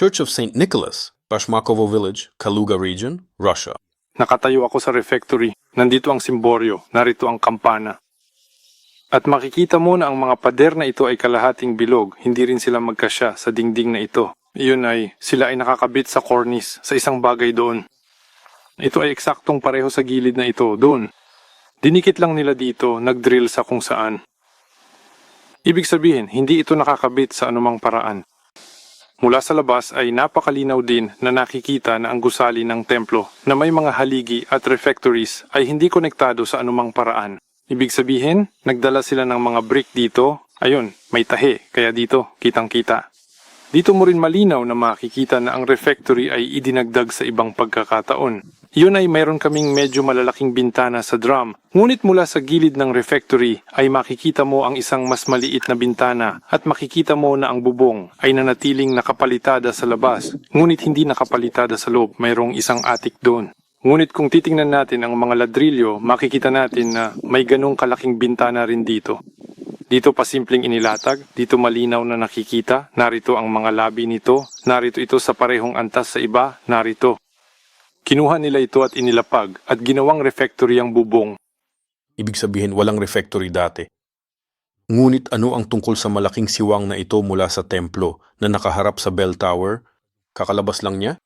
Church of St. Nicholas, Bashmakovo Village, Kaluga Region, Russia. Nakatayo ako sa refectory. Nandito ang simboryo, narito ang kampana. At makikita mo na ang mga pader na ito ay kalahating bilog, hindi rin sila magkasya sa dingding na ito. Iyon ay, sila ay nakakabit sa cornice, sa isang bagay doon. Ito ay eksaktong pareho sa gilid na ito, doon. Dinikit lang nila dito, nag-drill sa kung saan. Ibig sabihin, hindi ito nakakabit sa anumang paraan. Mula sa labas ay napakalinaw din na nakikita na ang gusali ng templo na may mga haligi at refectories ay hindi konektado sa anumang paraan. Ibig sabihin, nagdala sila ng mga brick dito. Ayun, may tahi, kaya dito, kitang-kita. Dito mo rin malinaw na makikita na ang refectory ay idinagdag sa ibang pagkakataon. Yun ay mayroon kaming medyo malalaking bintana sa drum. Ngunit mula sa gilid ng refectory ay makikita mo ang isang mas maliit na bintana at makikita mo na ang bubong ay nanatiling nakapalitada sa labas. Ngunit hindi nakapalitada sa loob. Mayroong isang attic doon. Ngunit kung titingnan natin ang mga ladrilyo, makikita natin na may ganong kalaking bintana rin dito. Dito pa simpleng inilatag, dito malinaw na nakikita, narito ang mga labi nito, narito ito sa parehong antas sa iba, narito. Kinuha nila ito at inilapag at ginawang refectory ang bubong. Ibig sabihin walang refectory dati. Ngunit ano ang tungkol sa malaking siwang na ito mula sa templo na nakaharap sa bell tower? Kakalabas lang niya?